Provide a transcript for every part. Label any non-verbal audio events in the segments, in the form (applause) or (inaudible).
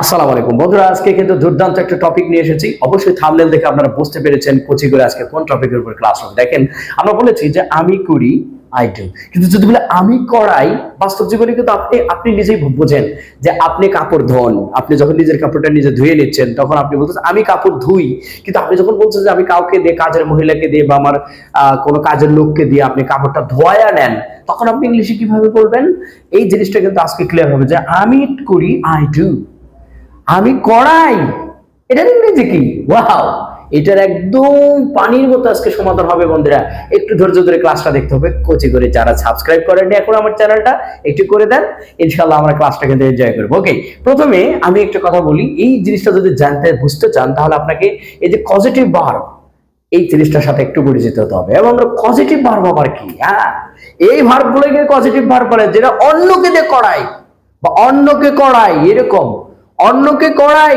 আসসালামু আলাইকুম। বন্ধুরা, আজকে কিন্তু দুর্দান্ত একটা টপিক নিয়ে এসেছি। অবশ্যই থামনেল দেখে আপনারা বুঝতে পেরেছেন কোচি করে আজকে কোন টপিকের উপর ক্লাস হবে। দেখেন, আমরা বলেছি যে আমি করি আই ডু কিন্তু যদি বলে আমি করাই, বাস্তব জীবনে কিন্তু আপনি আপনি নিজেই বোঝেন যে আপনি কাপড় ধোন। আপনি যখন নিজের কাপড়টা নিজে ধুয়ে নিচ্ছেন, তখন আপনি বলতেছেন, আমি কাপড় ধুই। কিন্তু আপনি যখন বলছেন যে আমি কাউকে দিয়ে, কাজের মহিলাকে দিয়ে বা আমার কোনো কাজের লোককে দিয়ে আপনি কাপড়টা ধোয়া নেন, তখন আপনি ইংলিশে কীভাবে বলবেন? এই জিনিসটা কিন্তু আজকে ক্লিয়ার হবে যে আমি করি আই ডু আমি করাই এটার ইংরেজি কি? ওয়াও এটার একদম পানির মতো আজকে সমাধান হবে বন্ধুরা। একটু ধৈর্য ধরে ক্লাসটা দেখতে হবে। কোচি করে যারা সাবস্ক্রাইব করেননি এখন আমার চ্যানেলটা একটু করে দেন। ইনশাল্লাহ আমরা ক্লাসটা কিন্তু এনজয় করব। ওকে প্রথমে আমি একটা কথা বলি। এই জিনিসটা যদি জানতে, বুঝতে চান, তাহলে আপনাকে এই যে পজিটিভ বার এই জিনিসটার সাথে একটু পরিচিত হতে হবে। এবং পজিটিভ ভার্ব আবার কি? হ্যাঁ এই ভার্বগুলোকে পজিটিভ ভার্ব বলে। যেটা অন্যকে দিয়ে করাই বা অন্যকে করাই এরকম। অন্যকে করাই,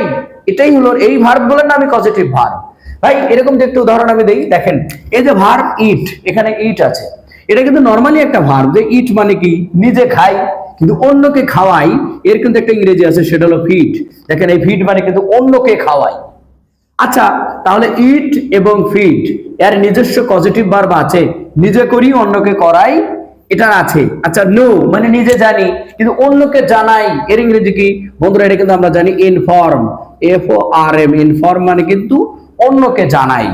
এটাই হলো, এই ভার্বগুলোর নামই পজিটিভ ভার্ব ভাই, এরকম যে একটু উদাহরণ আমি দেই, দেখেন, এই যে ভার্ব ইট এখানে ইট আছে। এটা কিন্তু নর্মালি একটা ভার্ব যে ইট মানে কি? নিজে খাই, কিন্তু অন্যকে খাওয়াই, এর কিন্তু একটা ইংরেজি আছে, সেটা হলো ফিট দেখেন, এই ফিট মানে কিন্তু অন্যকে খাওয়াই। আচ্ছা তাহলে ইট এবং ফিট এর নিজস্ব পজিটিভ ভার্ব আছে। নিজে করি, অন্যকে করাই এটা আছে। আচ্ছা নো মানে নিজে জানি, কিন্তু অন্যকে জানাই। এর ইংরেজি কি? বন্ধুরা, এটা কিন্তু আমরা জানি inform F O R M inform মানে কিন্তু অন্যকে জানাই।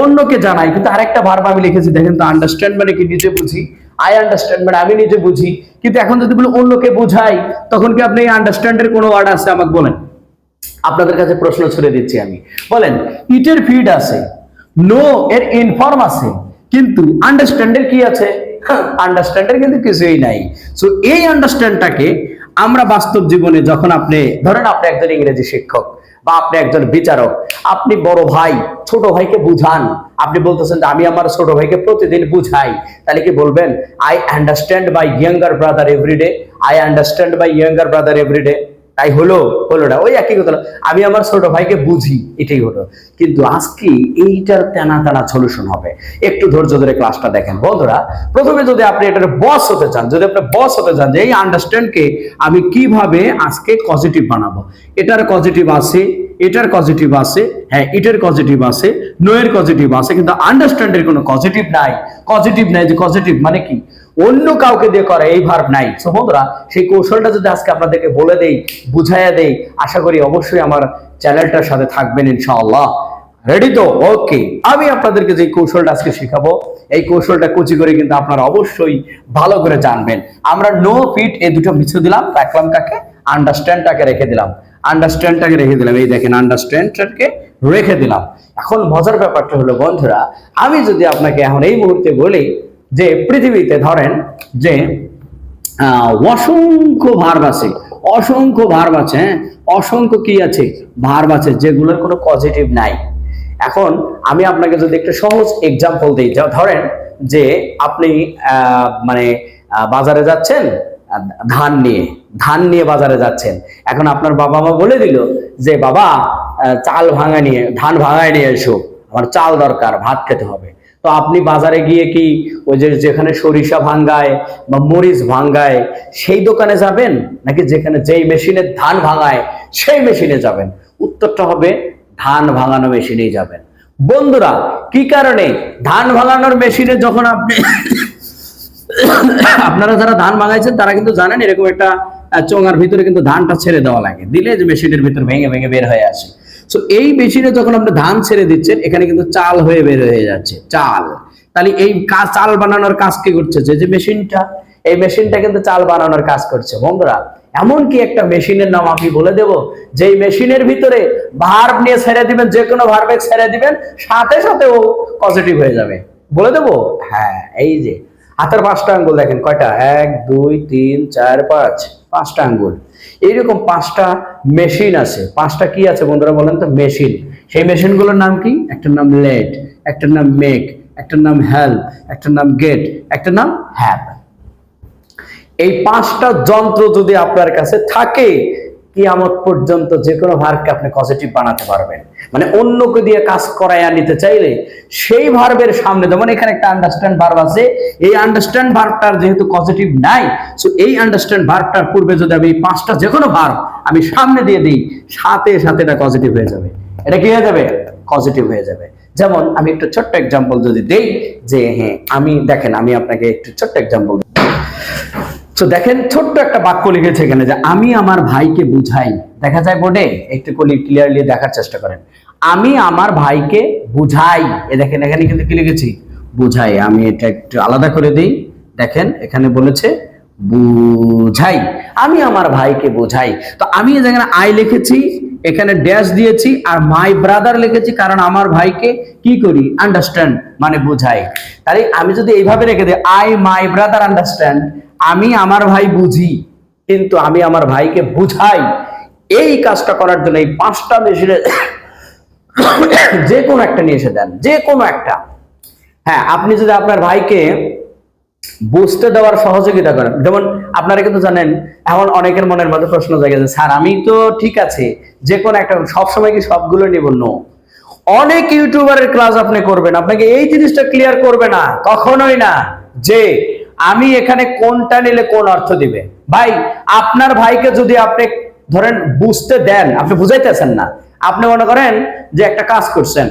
অন্যকে জানাই, কিন্তু আরেকটা ভার্ব আমি লিখেছি, দেখেন তো আন্ডারস্ট্যান্ড মানে কি নিজে বুঝি? আই আন্ডারস্ট্যান্ড মানে আমি নিজে বুঝি। কিন্তু এখন যদি বলি অন্যকে বুঝাই, তখন কি আপনি আন্ডারস্ট্যান্ডের কোনো ওয়ার্ড আছে? আমাকে বলেন। আপনাদের কাছে প্রশ্ন ছুড়ে দিচ্ছি আমি। বলেন ইটের ফিড আছে। নো এর ইনফর্ম আছে। কিন্তু আন্ডারস্ট্যান্ডের কি আছে? আন্ডারস্ট্যান্ডের কিন্তু কিছুই নাই। সো এই আন্ডারস্ট্যান্ডটাকে আমরা বাস্তব জীবনে যখন আপনি, ধরেন আপনি একজন ইংরেজি শিক্ষক বা আপনি একজন বিচারক, আপনি বড় ভাই, ছোট ভাইকে বুঝান। আপনি বলতেছেন যে, আমি আমার ছোট ভাইকে প্রতিদিন বুঝাই। তাহলে কি বলবেন? I understand my younger brother everyday I understand my younger brother everyday তাই হলো হলো না, ওই একই কথা। আমি আমার ছোট ভাইকে বুঝি, এটাই হলো। কিন্তু আজকে এইটার তেনা তেনা সলিউশন হবে। একটু ধৈর্য ধরে ক্লাসটা দেখেন। বন্ধুরা, প্রথমে যদি আপনি এটার বস হতে চান, যদি আপনি বস হতে চান যে এই আন্ডারস্ট্যান্ডকে আমি কীভাবে আজকে পজিটিভ বানাবো। এটার পজিটিভ আছে, এটার পজিটিভ আছে হ্যাঁ এটার পজিটিভ আছে নো এর পজিটিভ আছে, কিন্তু আন্ডারস্ট্যান্ডের কোনো পজিটিভ নাই। পজিটিভ নাই যে পজিটিভ মানে কি? অন্য কাউকে দিয়ে করে এই ভার্ব নাই। সো বন্ধুরা, সেই কৌশলটা যদি আজকে আপনাদেরকে বলে দেই, বুঝাইয়া দেই, আশা করি অবশ্যই আমার চ্যানেলটার সাথে থাকবেন ইনশাআল্লাহ। রেডি তো? ওকে আমি আপনাদেরকে যে কৌশলটা আজকে শেখাবো, এই কৌশলটা কুচি করে কিন্তু আপনারা অবশ্যই ভালো করে জানবেন। আমরা নো ফিট এই দুটো মিছে দিলাম, রাখলাম কাকে? আন্ডারস্ট্যান্ডটাকে রেখে দিলাম। আন্ডারস্ট্যান্ডটাকে রেখে দিলাম, এই দেখেন আন্ডারস্ট্যান্ডটাকে রেখে দিলাম। এখন মজার ব্যাপারটা হলো, বন্ধুরা, আমি যদি আপনাকে এখন এই মুহূর্তে বলি যে পৃথিবীতে ধরেন যে অসংখ্য ভার্ব আছে, অসংখ্য ভার্ব আছে হ্যাঁ? অসংখ্য কি আছে? ভার্ব আছে, যেগুলোর কোনো পজিটিভ নাই। এখন আমি আপনাকে যদি একটা সহজ এক্সাম্পল দিই, যা ধরেন যে আপনি মানে বাজারে যাচ্ছেন, ধান নিয়ে ধান নিয়ে বাজারে যাচ্ছেন। এখন আপনার বাবা মা বলে দিল যে, বাবা চাল ভাঙা নিয়ে, ধান ভাঙায় নিয়ে এসো। আমার চাল দরকার, ভাত খেতে হবে। তো আপনি বাজারে গিয়ে কি ওই যে যেখানে সরিষা ভাঙ্গায় বা মরিচ ভাঙ্গায়, সেই দোকানে যাবেন? নাকি যেখানে যেই মেশিনে ধান ভাঙায়, সেই মেশিনে যাবেন? উত্তরটা হবে, ধান ভাঙানো মেশিনেই যাবেন। বন্ধুরা, কি কারণে? ধান ভাঙানোর মেশিনে যখন আপনি আপনারা যারা ধান ভাঙাইছেন, তারা কিন্তু জানেন এরকম একটা চোঙার ভিতরে কিন্তু ধানটা ছেড়ে দেওয়া লাগে। দিলে যে মেশিনের ভিতর ভেঙে ভেঙে বের হয়ে আসে। তো এই মেশিনে যখন আপনি ধান ছেড়ে দিচ্ছেন, এখানে কিন্তু চাল হয়ে বের হয়ে যাচ্ছে, চাল। তাহলে এই চাল বানানোর কাজ কি করছে যে মেশিনটা এই মেশিনটা কিন্তু চাল বানানোর কাজ করছে। বন্ধুরা এমন কি একটা মেশিনের নাম আমি বলে দেব, যেই মেশিনের ভিতরে ভার্ব নিয়ে ছেড়ে দিবেন, যে কোনো ভার্বে ছেড়ে দিবেন, সাথে সাথে ও পজিটিভ হয়ে যাবে। বলে দেবো? হ্যাঁ এই যে। হাতের পাঁচটা আঙ্গুল দেখেন, কয়টা? এক, দুই, তিন, চার, পাঁচ। পাঁচটা আঙ্গুল। এইরকম পাঁচটা মেশিন আছে। পাঁচটা কি আছে বন্ধুরা বলেন তো? মেশিন সেই মেশিনগুলোর নাম কি? একটার নাম লেট একটার নাম মেক একটার নাম হেল্প একটার নাম গেট একটার নাম হ্যাপ এই পাঁচটা যন্ত্র যদি আপনার কাছে থাকে কিয়ামত পর্যন্ত যে কোনো ভার্বকে আপনি পজিটিভ বানাতে পারবেন। মানে অন্যকে দিয়ে কাজ করাইয়া নিতে চাইলে সেই ভার্বের সামনে, যেমন এখানে একটা আন্ডারস্ট্যান্ড ভার্ব আছে, এই আন্ডারস্ট্যান্ড ভার্বটার যেহেতু পজিটিভ নাই সো এই আন্ডারস্ট্যান্ড ভার্বটার পূর্বে যদি আমি পাঁচটা যে কোনো ভার্ব আমি সামনে দিয়ে দিই, সাথে সাথে এটা পজিটিভ হয়ে যাবে। এটা কি হয়ে যাবে? পজিটিভ হয়ে যাবে। যেমন আমি একটু ছোট্ট এক্সাম্পল যদি দেই, যে হ্যাঁ আমি, দেখেন আমি আপনাকে একটু ছোট্ট এক্সাম্পল তো দেখেন, ছোট্ট একটা বাক্য লিখেছে এখানে যে, আমি আমার ভাইকে বুঝাই। দেখা যায় বোর্ডে, একটু ক্লিয়ারলি দেখার চেষ্টা করেন। আমি আমার ভাইকে বুঝাই। এ দেখেন, এখানে কিন্তু কি লিখেছি? বুঝাই। আমি এটা একটু আলাদা করে দিই। দেখেন, এখানে বলেছে, বুঝাই। আমি আমার ভাইকে বোঝাই। তো আমি যেখানে আই লিখেছি এখানে ড্যাশ দিয়েছি আর মাই ব্রাদার লিখেছি কারণ আমার ভাইকে কি করি? আন্ডারস্ট্যান্ড মানে বুঝাই। তাহলে আমি যদি এইভাবে রেখে দিই আই মাই ব্রাদার আন্ডারস্ট্যান্ড আমি আমার ভাই বুঝি, কিন্তু আমি আমার ভাইকে বুঝাই। এই কাজটা করার জন্য এই পাঁচটা মেশিনে (coughs) যে কোনো একটা নিয়ে এসে দেন, যে কোনো একটা। হ্যাঁ আপনি যদি আপনার ভাইকে বুঝতে দেওয়ার সহযোগিতা করেন? যেমন আপনারা কিন্তু জানেন, এখন অনেকের মনের মধ্যে প্রশ্ন জাগে যে, স্যার, আমি তো ঠিক আছে যে কোনো একটা, সবসময় কি সবগুলো নিব? নো অনেক ইউটিউবারের ক্লাস আপনি করবেন, আপনাকে এই জিনিসটা ক্লিয়ার করবে না, কখনোই না, যে আমি এখানে কোনটা নিলে কোন অর্থ দিবে? ভাই, আপনার ভাইকে যদি আপনি ধরেন বুঝতে দেন, আপনি বুঝাইতেছেন না, আপনি মনে করেন যে একটা কাজ করছেন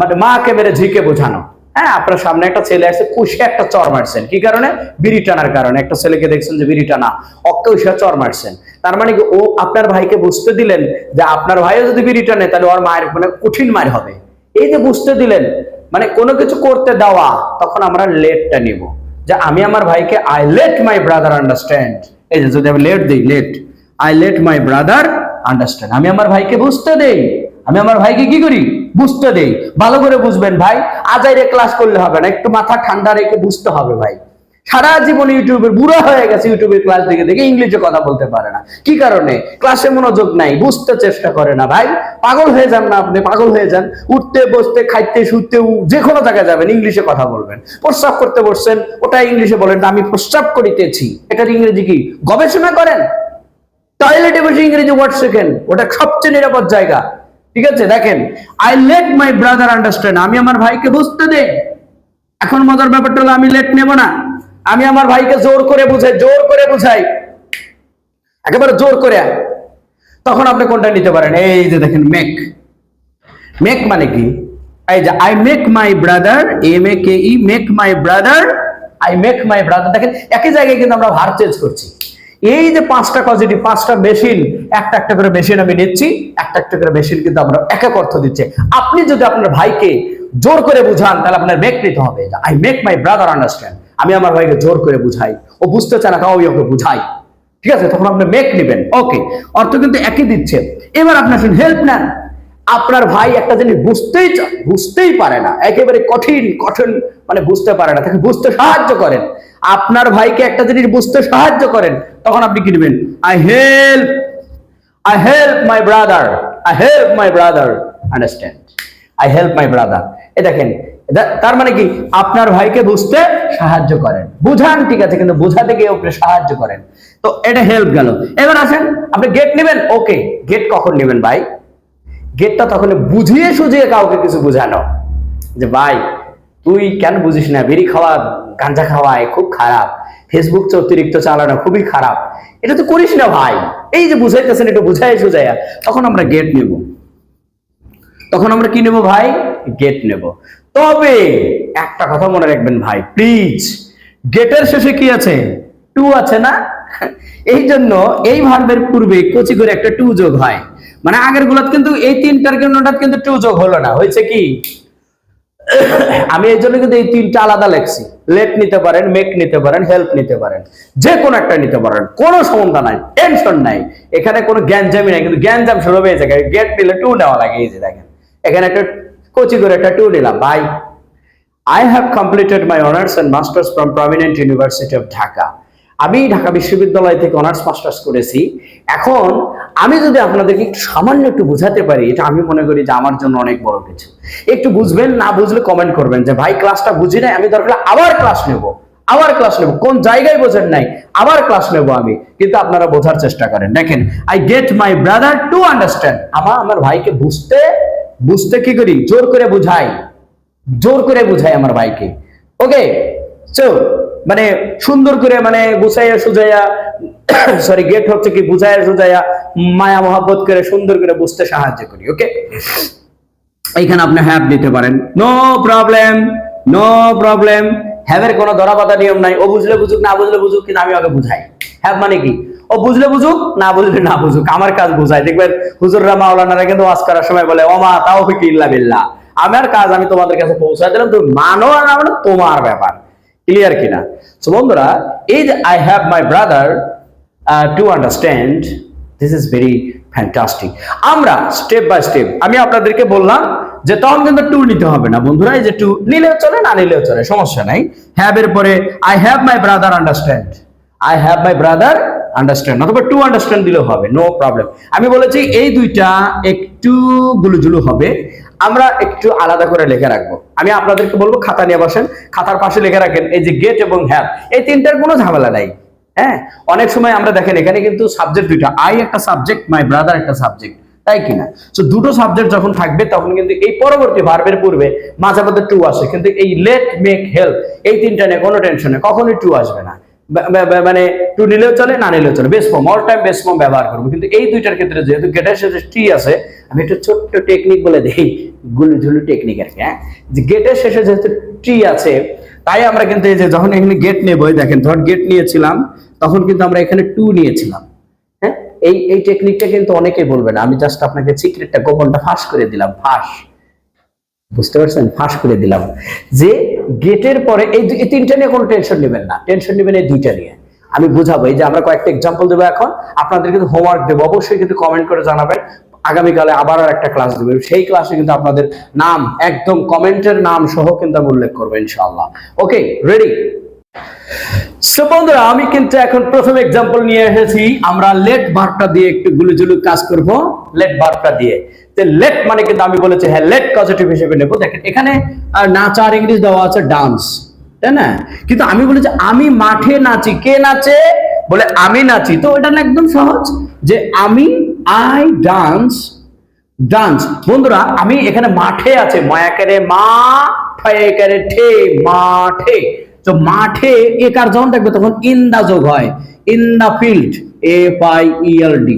মানে মাকে মেরে ঝিকে বোঝানো হ্যাঁ আপনার সামনে একটা ছেলে আসছে কুশে একটা চর মারছেন। কি কারণে? বিড়ি টানার কারণে। একটা ছেলেকে দেখছেন যে বিড়ি টানা। অক্কে চর মারছেন। তার মানে কি, ও আপনার ভাইকে বুঝতে দিলেন যে আপনার ভাইও যদি বিড়ি টানে, তাহলে ওর মায়ের মানে কঠিন মায়ের হবে। এই যে বুঝতে দিলেন মানে কোনো কিছু করতে দেওয়া, তখন আমরা লেটটা নিব। যে আমি আমার ভাইকে I let my brother understand এই যে যদি আমি লেট দিই let I let my brother understand আমি আমার ভাইকে বুঝতে দেই। আমি আমার ভাইকে কি করি? বুঝতে দেই। ভালো করে বুঝবেন ভাই, আজাইরে ক্লাস করলে হবে না। একটু মাথা ঠান্ডা রেখে বুঝতে হবে ভাই। সারা জীবন ইউটিউবের বুড়ো হয়ে গেছে ইউটিউবের ক্লাস দেখে দেখে ইংলিশে কথা বলতে পারে না। কি কারণে? ক্লাসে মনোযোগ নাই, বুঝতে চেষ্টা করে না ভাই। পাগল হয়ে যান না আপনি, পাগল হয়ে যান। উঠতে, বসতে, খাইতে শুতে যে কোনো জায়গায় যাবেন, ইংলিশে কথা বলবেন। প্রস্রাব করতে বসছেন ওটা ইংলিশে বলেন না, আমি প্রস্রাব করিতেছি। এটার ইংরেজি কি? গবেষণা করেন? টয়লেটে বসে ইংরেজি ওয়ার্ড শেখেন। ওটা সবচেয়ে নিরাপদ জায়গা। ঠিক আছে? দেখেন I let my brother understand আমি আমার ভাইকে বুঝতে দে এখন মজার ব্যাপারটা হলো, আমি লেট নেব না। আমি আমার ভাইকে জোর করে বুঝাই, জোর করে বুঝাই। একেবারে জোর করে। তখন আপনি কোনটা নিতে পারেন? এই যে দেখেন মেক মেক মানে কি? এই যে I make my brother M A K E make my brother I make my brother দেখেন, একই জায়গায় কিন্তু আমরা ভার চেঞ্জ করছি। এই যে পাঁচটা পজিটিভ পাঁচটা মেশিন একটা একটা করে মেশিন আমি নিচ্ছি, একটা একটা করে মেশিন কিন্তু আমরা এক এক অর্থ দিচ্ছে। আপনি যদি আপনার ভাইকে জোর করে বুঝান, তাহলে আপনার মেক নিতে হবে। I make my brother understand আমি আমার ভাইকে জোর করে বুঝাই। ও বুঝতে চায় না, তাও ওই ওকে বুঝাই। ঠিক আছে? তখন আপনি মেক নেবেন। ওকে অর্থ কিন্তু একই দিচ্ছে। এবার আপনার হেল্প নেন। আপনার ভাই একটা জিনিস বুঝতেই বুঝতেই পারে না। একেবারে কঠিন কঠিন মানে বুঝতে পারে না। তাকে বুঝতে সাহায্য করেন। আপনার ভাইকে একটা জিনিস বুঝতে সাহায্য করেন, তখন আপনি কি নেবেন? I help I help my brother I help my brother understand I help my brother এ দেখেন তার মানে কি? আপনার ভাইকে বুঝতে সাহায্য করেন। বুঝান, ঠিক আছে, কিন্তু বুঝাতে গিয়ে ওপরে সাহায্য করেন। তো এটা হেল্প গেল। এবার আসেন, আপনি গেট নেবেন? ওকে গেট কখন নেবেন ভাই? গেটটা তখন বুঝিয়ে সুঝিয়ে কাউকে কিছু বোঝানো। যে ভাই, তুই কেন বুঝিস না? বেরি খাওয়া, গাঞ্জা খাওয়ায় খুব খারাপ। ফেসবুক অতিরিক্ত চালানো খুবই খারাপ। এটা তো করিস না ভাই। এই যে বুঝাইতেছেন একটু বুঝাই সুঝাইয়া তখন আমরা গেট নেব। তখন আমরা কি নেব ভাই? গেট নেব। তবে একটা কথা মনে রাখবেন ভাই প্লিজ গেটের শেষে কি আছে? টু আছে না? এই জন্য এই ভার্বের পূর্বে কচি করে একটা টু যোগ হয়। মানে আগের গুলাত কিন্তু এই তিনটার জন্য কিন্তু টু যোগ হলো না। হয়েছে কি? আমি এই জন্য কিন্তু এই তিনটা আলাদা লেখছি। লেট নিতে পারেন মেক নিতে পারেন হেল্প নিতে পারেন। যে কোনো একটা নিতে পারেন। কোনো সমস্যা নাই টেনশন নাই। এখানে কোনো জ্ঞানজামি নাই। কিন্তু জ্ঞানজাম শুরু হয়ে যায় গেট নিলে টু নেওয়া লাগে। এই যে দেখেন। এখানে একটা কচি করে একটা টু নিলাম। ভাই I have completed my honours and masters from Prominent university of Dhaka. আমি ঢাকা বিশ্ববিদ্যালয় থেকে অনার্স মাস্টার্স করেছি। এখন আমি যদি আপনাদেরকে সামান্য একটু বোঝাতে পারি, এটা আমি মনে করি যে আমার জন্য অনেক বড় কিছু। একটু বুঝবেন, না বুঝলে কমেন্ট করবেন যে, ভাই ক্লাসটা বুঝি নাই, আমি দরকার আবার ক্লাস নেব, আবার ক্লাস নেব। কোন জায়গায় বোঝেন নাই, আবার ক্লাস নেব আমি। কিন্তু আপনারা বোঝার চেষ্টা করেন। দেখেন I get my brother to understand আমার আমার ভাইকে বুঝতে বুঝতে কি করি? জোর করে বুঝাই। জোর করে বুঝাই আমার ভাইকে। ওকে চো মানে সুন্দর করে মানে গুছাইয়া সুজাইয়া (coughs) সরি গেট হচ্ছে কি বুঝায় সুজাইয়া মায়া মহাব্বত করে সুন্দর করে বুঝতে সাহায্য করি ওকে এইখানে আপনি হ্যাভ দিতে পারেন। নো প্রবলেম নো প্রবলেম হ্যাভের কোনো ধরাবাধা নিয়ম নাই। ও বুঝলে বুঝুক, না বুঝলে বুঝুক কিন্তু আমি ওকে বুঝাই। হ্যাভ মানে কি? ও বুঝলে বুঝুক, না বুঝলে না বুঝুক, আমার কাজ বুঝাই। দেখবেন হুজুররা, মাওলানারা কিন্তু ওয়াজ করার সময় বলে, ওমা তাও কি ইল্লা বিল্লাহ। আমার কাজ আমি তোমাদের কাছে পৌঁছায় দিলাম, তুমি মানো আর না তোমার ব্যাপার। ক্লিয়ার কিনা? সো বন্ধুরা, এই যে I have my brother to understand this is very fantastic আমরা স্টেপ বাই স্টেপ আমি আপনাদেরকে বললাম যে তখন কিন্তু টু নিতে হবে না। বন্ধুরা, এই যে টু নিলেও চলে, না নিলেও চলে, সমস্যা নাই। হ্যাভ এর পরে I have my brother understand I have my brother understand অথবা টু আন্ডারস্ট্যান্ড দিলেও হবে নো প্রবলেম আমি বলেছি এই দুইটা একটু গুলুজুলু হবে। আমরা একটু আলাদা করে লিখে রাখব। আমি আপনাদেরকে বলব, খাতা নিয়ে বসেন। খাতার পাশে লিখে রাখেন, এই যে গেট এবং হ্যাভ এই তিনটার কোনো ঝামেলা নাই। হ্যাঁ? অনেক সময় আমরা দেখেন, এখানে কিন্তু সাবজেক্ট দুইটা আই একটা সাবজেক্ট মাই ব্রাদার একটা সাবজেক্ট তাই কিনা তো দুটো সাবজেক্ট যখন থাকবে, তখন কিন্তু এই পরবর্তী ভার্বের পূর্বে মাঝে মধ্যে টু আসে। কিন্তু এই লেট মেক হেল্প এই তিনটা নিয়ে কোনো টেনশন নেই, কখনোই টু আসবে না। মানে টু নিলেও চলে, না নিলেও চলে। Base form all time base form ব্যবহার করব। কিন্তু এই দুইটার ক্ষেত্রে যেহেতু গেটের সাথে টি আছে, আমি একটা ছোট্ট টেকনিক বলে দেই, গুলু ঝুলু টেকনিক আর কি হ্যাঁ? যে গেটের শেষে যেহেতু টি আছে, তাই আমরা কিন্তু এই যে যখন এখানে গেট নেব দেখেন, ধর গেট নিয়েছিলাম, তখন কিন্তু আমরা এখানে টু নিয়েছিলাম হ্যাঁ? এই এই টেকনিকটা কিন্তু অনেকেই বলবে না। আমি জাস্ট আপনাকে সিক্রেটটা গোপনটা ফাঁস করে দিলাম, ফাঁস। বুঝতে পারছেন? ফাঁস করে দিলাম। যে গেটের পরে এই তিনটা নিয়ে কোনো টেনশন নেবেন না। টেনশন নেবেন এই দুইটা নিয়ে। আমি বুঝাবো। এই যে আমরা কয়েকটা এক্সাম্পল দেবো এখন। আপনাদের কিন্তু হোমওয়ার্ক দেবো। অবশ্যই কিন্তু কমেন্ট করে জানাবেন। আগামীকালে আবার একটা ক্লাস দেবো। সেই ক্লাসে কিন্তু আপনাদের নাম, একদম কমেন্টের নাম সহ কিন্তু আমি উল্লেখ করব ইনশাল্লাহ ওকে রেডি সো বন্ধুরা আমি কিন্তু এখন প্রথম এক্সাম্পল নিয়ে এসেছি। আমরা লেট দিয়ে একটু গুলুজুলু কাজ করব। লেট দিয়ে। তো লেট মানে কিন্তু আমি বলেছি হ্যাঁ লেট হিসেবে নেব। দেখেন এখানে আহ, নাচ আর ইংলিশ দেওয়া আছে ডান্স তাই না? কিন্তু আমি বলেছি আমি মাঠে নাচি। কে নাচে? বলে আমি নাচি। তো না একদম সহজ যে আমি আই ডান্স ডান্স বন্ধুরা আমি এখানে মাঠে আছে। মায়াকারে মা ঠে মাঠে তো মাঠে একার যখন দেখবে তখন ইন দা যোগ হয়। In the field F I E L D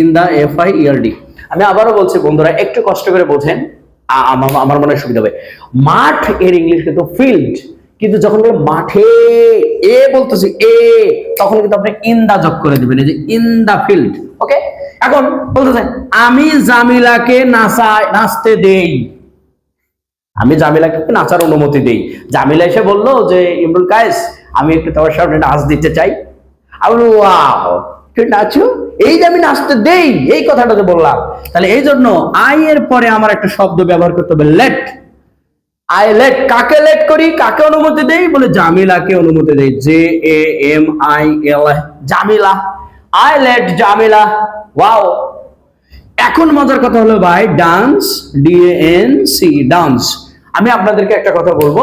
in the F I D আমি আবারও বলছি, বন্ধুরা, একটু কষ্ট করে বোঝেন। আমার মনে সুবিধা হবে। মাঠ এর ইংলিশ কিন্তু ফিল্ড কিন্তু যখন বলে মাঠে এ বলতেছি, এ, তখন কিন্তু আপনি ইন দা যোগ করে দিবেন, এই যে ইন দা ফিল্ড ওকে এখন বলতেছে আমি জামিলাকে নাচাই নাচতে দেই। আমি জামিলাকে নাচার অনুমতি দিই। জামিলা এসে বলল যে, ইমরুল কায়েস, আমি একটু তোমার সামনে নাচ দিতে চাই। আমি তুই নাচো। এই যে আমি নাচতে দেই, এই কথাটা যে বললাম। তাহলে এই জন্য আই এর পরে আমার একটা শব্দ ব্যবহার করতে হবে লেট আই লেট কাকে লেট করি, কাকে অনুমতি দেই? বলে, জামিলাকে অনুমতি দেই। J A M I L Jamila. I let Jamila. Wow. এখন মজার কথা হলো ভাই dance D N C dance আমি আপনাদেরকে একটা কথা বলব,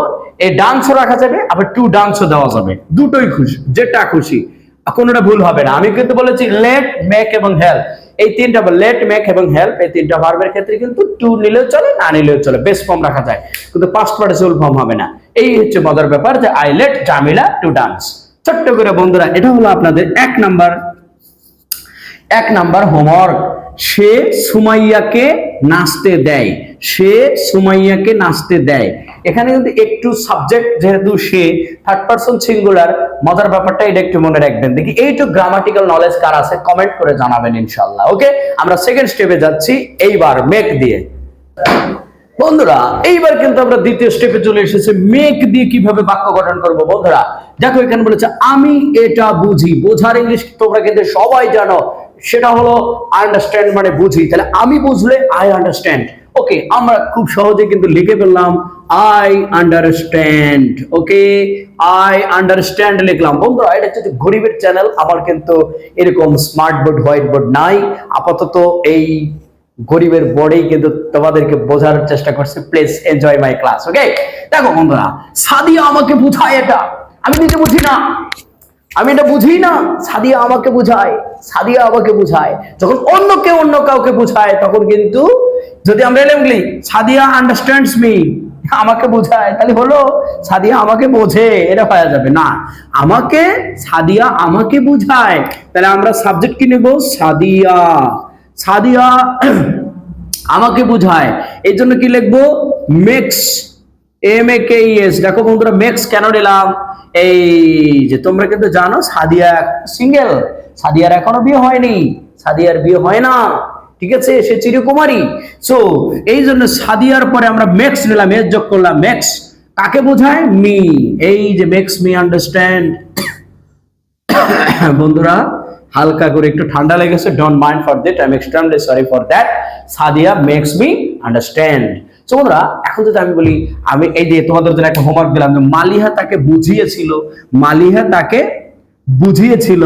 এই ডান্সও রাখা যাবে, আবার টু ডান্সও দেওয়া যাবে। দুটোই খুশি, যেটা খুশি। কোনোটা ভুল হবে না। আমি কিন্তু বলেছি লেট মেক এবং হেল্প এই তিনটা লেট মেক এবং হেল্প এই তিনটা ভার্বের ক্ষেত্রে কিন্তু টু নিলেও চলে, না নিলেও চলে। বেস ফর্ম রাখা যায়। কিন্তু পাস্ট পার্টিসিপল ফর্ম হবে না। এই হচ্ছে মজার ব্যাপার যে I let Jamila to dance ছোট্ট করে বন্ধুরা, এটা হলো আপনাদের এক নাম্বার এক নাম্বার হোমওয়ার্ক। সে সুমাইয়াকে নাচতে দেয়। সে সুমাইয়াকে নাচতে দেয়। এখানে কিন্তু একটু সাবজেক্ট যেহেতু সে থার্ড পারসন সিঙ্গুলার মজার ব্যাপারটা এটা একটু মনে রাখবেন। দেখি এইটু গ্রামাটিক্যাল নলেজ কার আছে কমেন্ট করে জানাবেন ইনশাল্লাহ ওকে আমরা সেকেন্ড স্টেপে যাচ্ছি, এইবার মেক দিয়ে। বন্ধুরা, এইবার কিন্তু আমরা দ্বিতীয় স্টেপে চলে এসেছি মেক দিয়ে কীভাবে বাক্য গঠন করব বন্ধুরা? দেখো, এখানে বলেছে, আমি এটা বুঝি। বোঝার ইংলিশ তোমরা কিন্তু সবাই জানো। সেটা হলো আন্ডারস্ট্যান্ড মানে বুঝি। তাহলে আমি বুঝলে আই আন্ডারস্ট্যান্ড ওকে আমরা খুব সহজে কিন্তু লিখে ফেললাম I understand okay I understand লিখলাম। বন্ধুরা, এটা হচ্ছে গরিবের চ্যানেল আমার কিন্তু এরকম স্মার্ট বোর্ড হোয়াইট বোর্ড নাই। আপাতত এই গরিবের বোর্ডেই কিন্তু তোমাদেরকে বোঝার চেষ্টা করছে। Please enjoy my class okay দেখো বন্ধুরা, সাদিয়া আমাকে বুঝায় এটা। আমি নিজে বুঝি না। আমি এটা বুঝি না। সাদিয়া আমাকে বুঝায়, সাদিয়া আমাকে বুঝায়। যখন অন্য কেউ অন্য কাউকে বুঝায়, তখন কিন্তু যদি আমরা এলাম বলি, সাদিয়া আন্ডারস্ট্যান্ডস মি আমাকে বোঝায়, তাহলে হলো, সাদিয়া আমাকে বোঝে। এটা পাওয়া যাবে। না, আমাকে, সাদিয়া আমাকে বোঝায়। তাহলে আমরা সাবজেক্ট কি নেব? সাদিয়া। সাদিয়া (clears throat) আমাকে বোঝায়। এই জন্য কি লিখব? Makes M A K S দেখো বন্ধুরা মেক্স কেন নিলাম? এই যে তোমরা কিন্তু জানো, সাদিয়া সিঙ্গেল সাদিয়ার এখনও বিয়ে হয়নি, সাদিয়ার বিয়ে হয় না, ঠিক আছে? সে চিরকুমারী। সো এই জন্য সাদিয়ার পরে আমরা মেক্স নিলাম, এর যোগ করলাম মেক্স কাকে বোঝায়? মি। এই যে মেক্স মি আন্ডারস্ট্যান্ড বন্ধুরা, হালকা করে একটু ঠান্ডা লেগেছে don't mind for that I am extremely sorry for that Sadia makes me understand so বন্ধুরা, এখন যদি আমি বলি, আমি এই যে তোমাদের জন্য একটা হোমওয়ার্ক দিলাম যে মালিহা তাকে বুঝিয়েছিল, মালিহা তাকে বুঝিয়েছিল,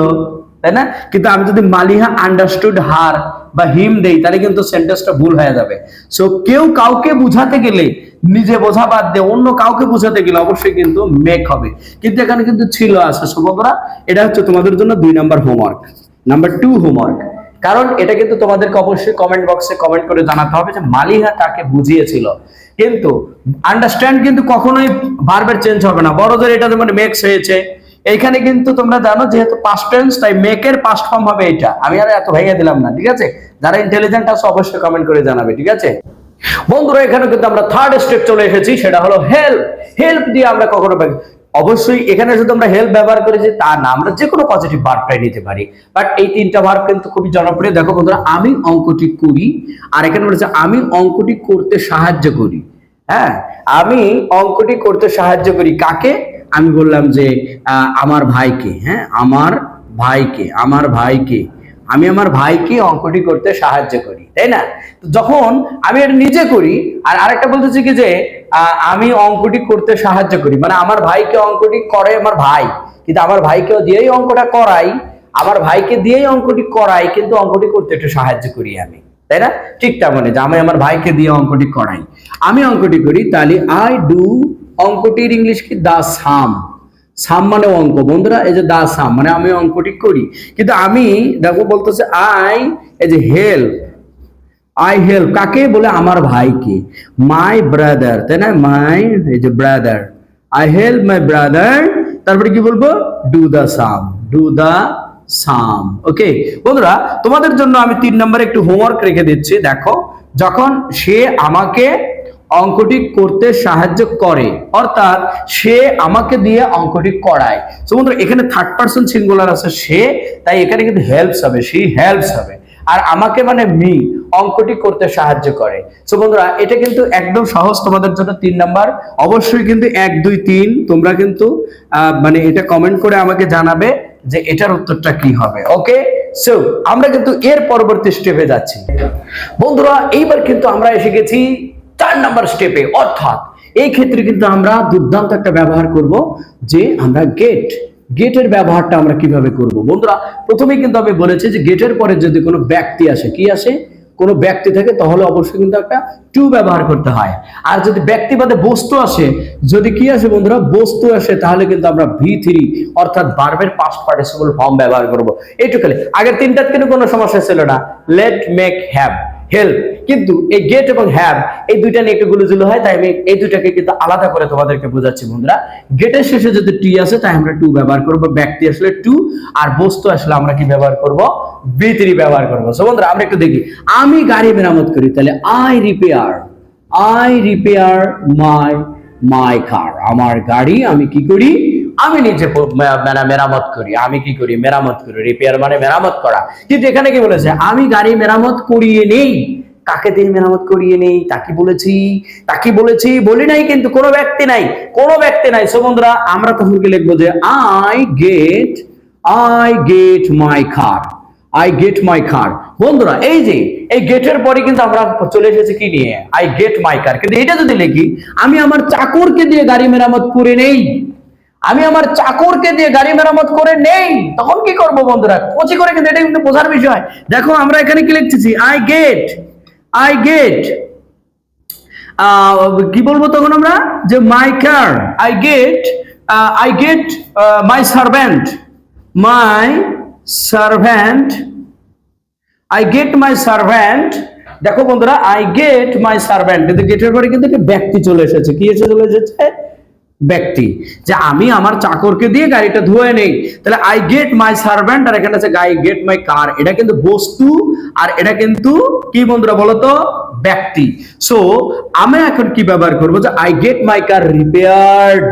তাই না? কিন্তু আমি যদি মালিহা আন্ডারস্টুড হার বা হিম দেই, তাহলে কিন্তু সেন্টেন্সটা ভুল হয়ে যাবে। সো কেউ কাউকে বুঝাতে গেলে, নিজে বোঝা বাদ দিয়ে অন্য কাউকে বোঝাতে গেলে অবশ্যই কিন্তু মেক হবে। কিন্তু এখানে কিন্তু ছিল আছে। বন্ধুরা, এটা হচ্ছে তোমাদের জন্য দুই number homework number two homework কারণ এটা কিন্তু তোমাদেরকে অবশ্যই কমেন্ট বক্সে কমেন্ট করে জানাতে হবে যে মালিহা তাকে বুঝিয়েছিল। কিন্তু আন্ডারস্ট্যান্ড কিন্তু কখনোই বারবার চেঞ্জ হবে না। বড়দের এটা যেমন মেক্স হয়েছে, এইখানে কিন্তু তোমরা জানো যেহেতু পাস্ট টেন্স তাই মেকের পাস্ট ফর্ম হবে এটা। আমি আর এত ভেঙে দিলাম না, ঠিক আছে? যারা ইন্টেলিজেন্ট আছে অবশ্যই কমেন্ট করে জানাবে, ঠিক আছে? বন্ধুরা, এখানে কিন্তু আমরা থার্ড স্টেপ চলে এসেছি, সেটা হলো হেল্প হেল্প দিয়ে আমরা কখনো অবশ্যই এখানে যদি আমরা হেল্প ব্যবহার করেছি তা না, আমরা যে কোনো পজিটিভ ভার্বটাই নিতে পারি। বাট এই তিনটা ভার্ব কিন্তু খুবই জনপ্রিয়। দেখো বন্ধুরা, আমি অঙ্কটি করি আর এখানে বলেছে, আমি অঙ্কটি করতে সাহায্য করি। হ্যাঁ আমি অঙ্কটি করতে সাহায্য করি কাকে? আমি বললাম যে আমার ভাইকে। হ্যাঁ আমার ভাইকে আমার ভাইকে। আমি আমার ভাইকে অঙ্কটি করতে সাহায্য করি, তাই না? তো যখন আমি এটা নিজে করি, আর আরেকটা বলতেছি কি যে আমি অঙ্কটি করতে সাহায্য করি। মানে আমার ভাইকে অঙ্কটি করে আমার ভাই। কিন্তু আমার ভাইকেও দিয়েই অঙ্কটা করাই। আমার ভাইকে দিয়েই অঙ্কটি করাই, কিন্তু অঙ্কটি করতে একটু সাহায্য করি আমি। তাই না? ঠিক তেমনই যে আমি আমার ভাইকে দিয়ে অঙ্কটি করাই। আমি অঙ্কটি করি, তাহলে আই ডু অঙ্কটির ইংলিশ কি? দা সাম। সাম মানে অঙ্ক। বন্ধুরা, এই যে দা সাম মানে আমি অঙ্কটি করি। কিন্তু আমি, দেখো বলতেছে আই এই যে হেল্প আই হেল্প কাকে বলে? আমার ভাইকে। মাই ব্রাদার তাই না? মাই এই যে brother I help my brother তারপরে কি বলব? ডু দা সাম ডু দা সাম ওকে বন্ধুরা, তোমাদের জন্য আমি তিন নম্বরে একটু হোমওয়ার্ক রেখে দিচ্ছি। দেখো, যখন সে আমাকে অঙ্কটি করতে সাহায্য করে, অর্থাৎ সে আমাকে দিয়ে অঙ্কটি করায়। তো বন্ধুরা, এখানে থার্ড পার্সন সিঙ্গুলার আছে সে, তাই এখানে কিন্তু হেল্পস হবে সে হেল্পস হবে। আর আমাকে মানে মি অঙ্কটি করতে সাহায্য করে। তো বন্ধুরা, এটা কিন্তু একদম সহজ তোমাদের জন্য তিন নাম্বার। অবশ্যই কিন্তু এক, দুই, তিন, তোমরা কিন্তু মানে এটা কমেন্ট করে আমাকে জানাবে যে এটার উত্তরটা কি হবে ওকে সো আমরা কিন্তু এর পরবর্তী স্টেপে যাচ্ছি। বন্ধুরা, এইবার কিন্তু আমরা এসে গেছি চার নাম্বার স্টেপে অর্থাৎ এই ক্ষেত্রে কিন্তু আমরা দুর্দান্ত একটা ব্যবহার করব যে আমরা গেট গেটের ব্যবহারটা আমরা কীভাবে করব। বন্ধুরা, প্রথমেই কিন্তু আমি বলেছি যে গেটের পরে যদি কোনো ব্যক্তি আসে, কি আসে? কোনো ব্যক্তি থাকে, তাহলে অবশ্যই কিন্তু একটা টু ব্যবহার করতে হয়। আর যদি ব্যক্তিবাদে বস্তু আসে, যদি কি আসে বন্ধুরা? বস্তু আসে, তাহলে কিন্তু আমরা ভি থ্রি, অর্থাৎ বার্বের পাস্ট পার্টিসিপল ফর্ম ব্যবহার করব। এইটুকালে আগের তিনটার কিন্তু কোনো সমস্যা ছিল না। লেট মেক হ্যাভ হেল্প কিন্তু এই গেট এবং হ্যাভ এই দুইটা নিয়ে একটু গুলোজুলো হয়, তাই আমি এই দুইটাকে কিন্তু আলাদা করে তোমাদেরকে বোঝাচ্ছি বন্ধুরা। গেটের শেষে যদি টি আসে, তাই আমরা টু ব্যবহার করব। ব্যক্তি আসলে টু আর বস্তু আসলে আমরা কি ব্যবহার করব? বি থ্রি ব্যবহার করব। সো বন্ধুরা, আমরা একটু দেখি। আমি গাড়ি মেরামত করি, তাহলে I repair I repair my my car আমার গাড়ি আমি কি করি? আমি নিজে প- মে- মেরা- মেরামত করি, আমি কি করি? মেরামত করি রিপেয়ার মানে মেরামত করা। কিন্তু এখানে কি বলেছে? আমি গাড়ি মেরামত করিয়ে নেই। কাকে দিয়ে মেরামত করিয়ে নেই? তাকে বলেছি। তাকে বলেছি, বলি নাই কিন্তু কোনো ব্যক্তি নাই। কোনো ব্যক্তি নাই। সো বন্ধুরা, আমরা তখন কি লিখব যে I get I get my car I get my car বন্ধুরা, এই যে, এই গেটের পরে কিন্তু আমরা চলে এসেছি কি নিয়ে? আই গেট মাই কার কিন্তু এটা যদি লিখি, আমি আমার চাকরকে দিয়ে গাড়ি মেরামত করে নেই। আমি আমার চাকরকে দিয়ে গাড়ি মেরামত করে নেই। তখন কি করব বন্ধুরা? কচি করে কিন্তু এটা কিন্তু বোঝার বিষয়। দেখো, আমরা এখানে কি লিখতেছি? আই গেট আই গেট কি বলব তখন আমরা? যে my car I get I get my servant my servant I get my servant দেখো বন্ধুরা আই গেট মাই সার্ভেন্ট কিন্তু গেটের পরে কিন্তু একটা ব্যক্তি চলে এসেছে। কি এসে চলে এসেছে? ব্যক্তি। যে আমি আমার চাকরকে দিয়ে গাড়িটা ধুয়ে নেই, তাহলে আই গেট মাই সার্ভেন্ট আর এখানে আছে গাই গেট মাই কার এটা কিন্তু বস্তু আর এটা কিন্তু কি বন্ধুরা বলতো? ব্যক্তি। সো আমি এখন কি ব্যবহার করব? যে I get my car repaired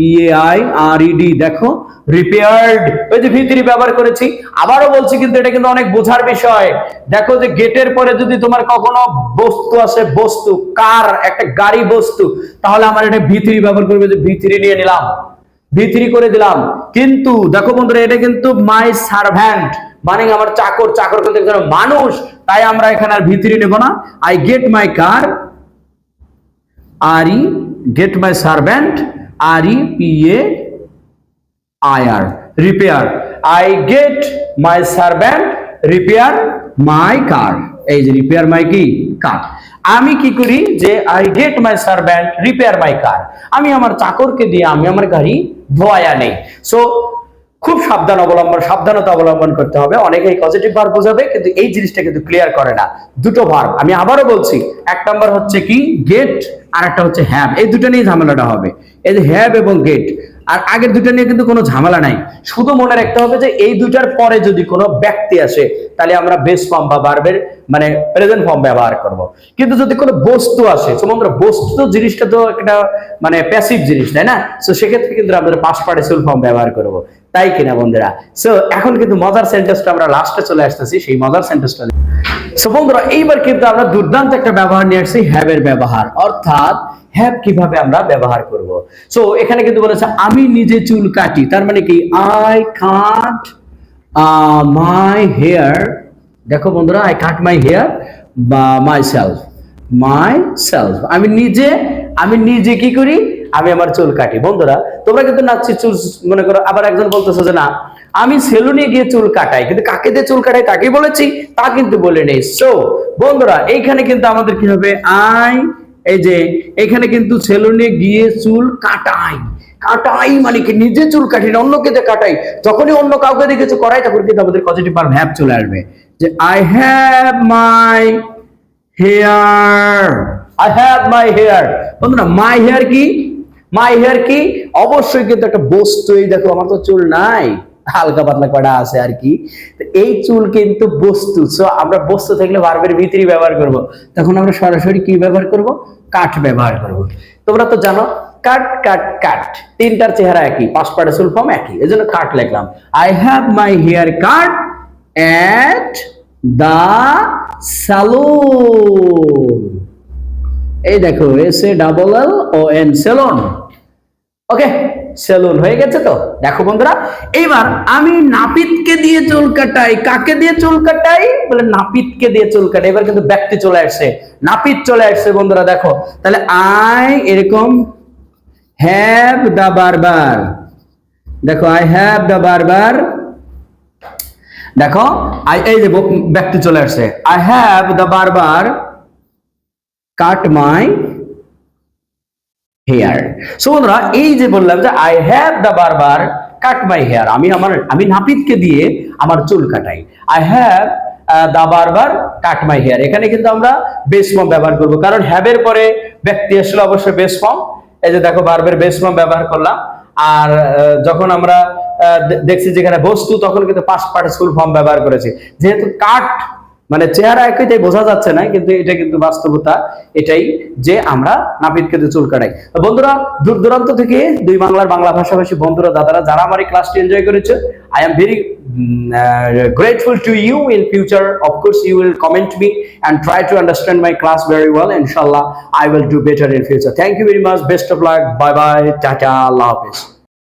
P A I R E D দেখো রিপেয়ার্ড ওই যে ভিতরি ব্যবহার করেছি। আবারও বলছি কিন্তু এটা কিন্তু অনেক বোঝার বিষয়। দেখো যে গেটের পরে যদি তোমার কখনো বস্তু আসে, বস্তু, কার, একটা গাড়ি বস্তু, তাহলে আমার এটা ভিতরি ব্যবহার করবে যে ভিতরি নিয়ে নিলাম, ভিতরি করে দিলাম। কিন্তু দেখো বন্ধুরা, এটা কিন্তু মাই সার্ভ্যান্ট মানে আমার চাকর চাকর কিন্তু মানুষ, তাই আমরা এখানে আর ভিতরি নেব না। I get my car R E get my servant R E P A I R repair I get my servant repair my car এই যে রিপেয়ার মাই কি? কার আমি কি করি? যে I get my servant repair my car আমি আমার চাকরকে দিয়ে, আমি আমার গাড়ি ধোয়া নেই। সো খুব সাবধান অবলম্বন, সাবধানতা অবলম্বন করতে হবে। অনেকেই পজিটিভ ভার্ব বোঝাবে, কিন্তু এই জিনিসটা কিন্তু ক্লিয়ার করে না। দুটো ভার্ব আমি আবারও বলছি, এক নম্বর হচ্ছে কি? গেট আর একটা হচ্ছে হ্যাভ এই দুটো নিয়ে ঝামেলাটা হবে। এই যে হ্যাভ এবং গেট আর আগের দুটো নিয়ে কিন্তু কোনো ঝামেলা নাই। শুধু মনে রাখতে হবে যে এই দুটার পরে যদি কোনো ব্যক্তি আসে, তাহলে আমরা বেস ফর্ম বা বার্বের মানে প্রেজেন্ট ফর্ম ব্যবহার করব। কিন্তু যদি কোনো বস্তু আসে, সমগ্র বস্তু তো জিনিসটা তো একটা মানে প্যাসিভ জিনিস, তাই না? সো সেক্ষেত্রে কিন্তু আমরা পাস পার্টিসিপাল ফর্ম ব্যবহার করব। তাই কিনা, বন্ধুরা? সো এখন কিন্তু মজার সেন্টেন্সটা আমরা লাস্টে চলে আসতেছি, সেই মজার সেন্টেন্সটা সো বন্ধুরা, এইবার কিন্তু আমরা দুর্দান্ত একটা ব্যবহার নিয়ে আসছি হ্যাবের ব্যবহার। অর্থাৎ হ্যাভ কীভাবে আমরা ব্যবহার করব। সো এখানে কিন্তু বলেছে, আমি নিজে চুল কাটি। তার মানে কি? আই কাট মাই হেয়ার দেখো বন্ধুরা আই কাট মাই হেয়ার বা মাই সেলফ মাই সেলফ আমি নিজে আমি নিজে কি করি? আমি আমার চুল কাটি। বন্ধুরা, তোমরা কিন্তু নাচছি চুল মনে করো, আবার একজন বলতেছো যে, না, আমি সেলুনে গিয়ে চুল কাটাই। কিন্তু কাকে দিয়ে চুল কাটাই? তাকে বলেছি। তা কিন্তু বলে নেই। সো বন্ধুরা, এইখানে কিন্তু আমাদের কি হবে? আই এই যে, এখানে কিন্তু সেলুনে গিয়ে চুল কাটাই। কাটাই মানে কি? নিজে চুল কাটি না, অন্যকে দিয়ে কাটাই। যখনই অন্য কাউকে দিয়ে কিছু করাই, তখন কিন্তু আমাদের পজিটিভ ভার্ব হ্যাভ চলে আসবে। যে I have my hair I have my hair বন্ধুরা মাই হেয়ার কি? মাই হেয়ার কি? অবশ্যই কিন্তু একটা বস্তু এই দেখো, আমার তো চুল নাই। হালকা পাতলা কটা আছে আর কি। এই চুল কিন্তু বস্তু। সো আমরা বস্তু থাকলে ভার্বের ভিতরে ব্যবহার করব। তখন আমরা সরাসরি কি ব্যবহার করব? কাঠ ব্যবহার করব। তোমরা তো জানো, কাট কাট কাট। তিনটার চেহারা একই, পাঁচ পার্টিসিপাল ফর্ম একই। এজন্য কাট লিখলাম। I have my hair cut at the saloon এই দেখো S A double L O N saloon okay saloon হয়ে গেছে তো? দেখো বন্ধুরা এইবার আমি নাপিতকে দিয়ে চুল কাটাই, কাকে দিয়ে চুল কাটাই? বলে নাপিতকে দিয়ে চুল কাটাই। এবার কিন্তু ব্যক্তি চলে আসছে, নাপিত চলে আসছে বন্ধুরা দেখো। তাহলে আই এরকম হ্যাভ দা বারবার দেখো আই হ্যাভ দা বারবার দেখো আই এই যে ব্যক্তি চলে আসছে। আই হ্যাভ দা বারবার কাট মাই হেয়ার সো বন্ধুরা, এই যে বললাম যে আই হ্যাভ দা বারবার কাট মাই হেয়ার, আমি আমার, আমি নাপিতকে দিয়ে আমার চুল কাটাই। আই হ্যাভ দা বারবার কাট মাই হেয়ার এখানে কিন্তু আমরা বেস ফর্ম ব্যবহার করব। কারণ হ্যাভের পরে ব্যক্তি আসলে অবশ্যই বেস ফর্ম এই যে দেখো বারবার বেস ফর্ম ব্যবহার করলাম। আর যখন আমরা দেখছি যেখানে বস্তু, তখন কিন্তু পাস্ট পার্টিসিপাল ফর্ম ব্যবহার করেছি। যেহেতু কাট মানে চেহারা একইটাই বোঝা যাচ্ছে না, কিন্তু এটা কিন্তু বাস্তবতা এটাই যে আমরা নাপিত কেঁদে চুল কাটাই। বন্ধুরা, দূর দূরান্ত থেকে দুই বাংলার বাংলা ভাষাভাষী বন্ধুরা, দাদারা, যারা আমার এই ক্লাসটি এনজয় করেছে I am very grateful to you in future of course you will comment me and try to understand my class very well ইনশাল্লাহ I will do better in future thank you very much best of luck bye bye tata আল্লাহ হাফিজ